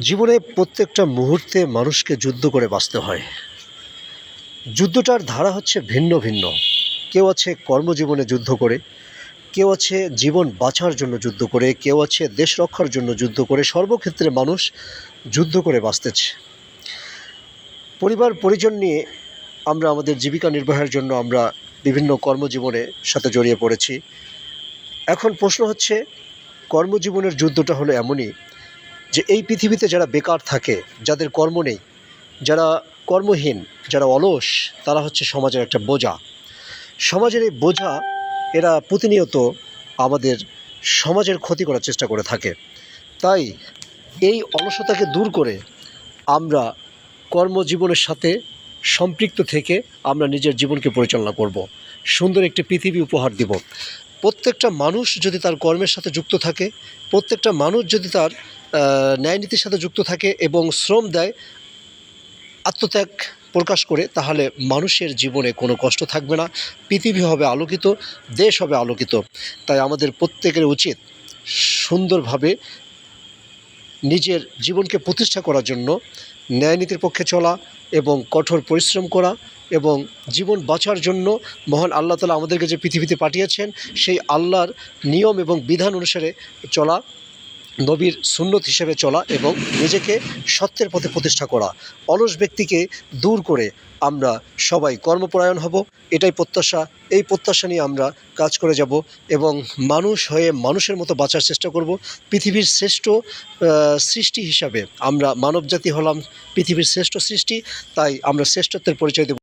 জীবনে প্রত্যেকটা মুহূর্তে মানুষকে যুদ্ধ করে বাঁচতে হয়। যুদ্ধটার ধারা হচ্ছে ভিন্ন ভিন্ন। কেউ আছে কর্মজীবনে যুদ্ধ করে, কেউ আছে জীবন বাঁচার জন্য যুদ্ধ করে, কেউ আছে দেশ রক্ষার জন্য যুদ্ধ করে। সর্বক্ষেত্রে মানুষ যুদ্ধ করে বাঁচতেছে। পরিবার, পরিজন নিয়ে আমরা আমাদের জীবিকা নির্বাহের জন্য আমরা বিভিন্ন কর্মজীবনের সাথে জড়িয়ে পড়েছি। এখন প্রশ্ন হচ্ছে, কর্মজীবনের যুদ্ধটা হলো এমনই যে এই পৃথিবীতে যারা বেকার থাকে, যাদের কর্ম নেই, যারা কর্মহীন, যারা অলস, তারা হচ্ছে সমাজের একটা বোঝা। সমাজের এই বোঝা, এরা প্রতিনিয়ত আমাদের সমাজের ক্ষতি করার চেষ্টা করে থাকে। তাই এই অলসতাকে দূর করে আমরা কর্মজীবনের সাথে সম্পৃক্ত থেকে আমরা নিজের জীবনকে পরিচালনা করব। সুন্দর একটি পৃথিবী উপহার দিব। প্রত্যেকটা মানুষ যদি তার কর্মের সাথে যুক্ত থাকে, প্রত্যেকটা মানুষ যদি তার ন্যায়নীতির সাথে যুক্ত থাকে এবং শ্রম দেয়, আত্মত্যাগ প্রকাশ করে, তাহলে মানুষের জীবনে কোনো কষ্ট থাকবে না। পৃথিবী হবে আলোকিত, দেশ হবে আলোকিত। তাই আমাদের প্রত্যেকের উচিত সুন্দরভাবে নিজের জীবনকে প্রতিষ্ঠা করার জন্য ন্যায়নীতির পক্ষে চলা এবং কঠোর পরিশ্রম করা এবং জীবন বাঁচার জন্য মহান আল্লাহ তালা আমাদেরকে যে পৃথিবীতে পাঠিয়েছেন, সেই আল্লাহর নিয়ম এবং বিধান অনুসারে চলা। নবীর সুন্নত হিসেবে চলা এবং নিজেকে সত্যের পথে প্রতিষ্ঠা করা। অলস ব্যক্তিকে দূর করে আমরা সবাই কর্মপরায়ণ হব, এটাই প্রত্যাশা। এই প্রত্যাশা নিয়ে আমরা কাজ করে যাব এবং মানুষ হয়ে মানুষের মতো বাঁচার চেষ্টা করব। পৃথিবীর শ্রেষ্ঠ সৃষ্টি হিসাবে আমরা মানবজাতি হলাম পৃথিবীর শ্রেষ্ঠ সৃষ্টি, তাই আমরা শ্রেষ্ঠত্বের পরিচয় দেব।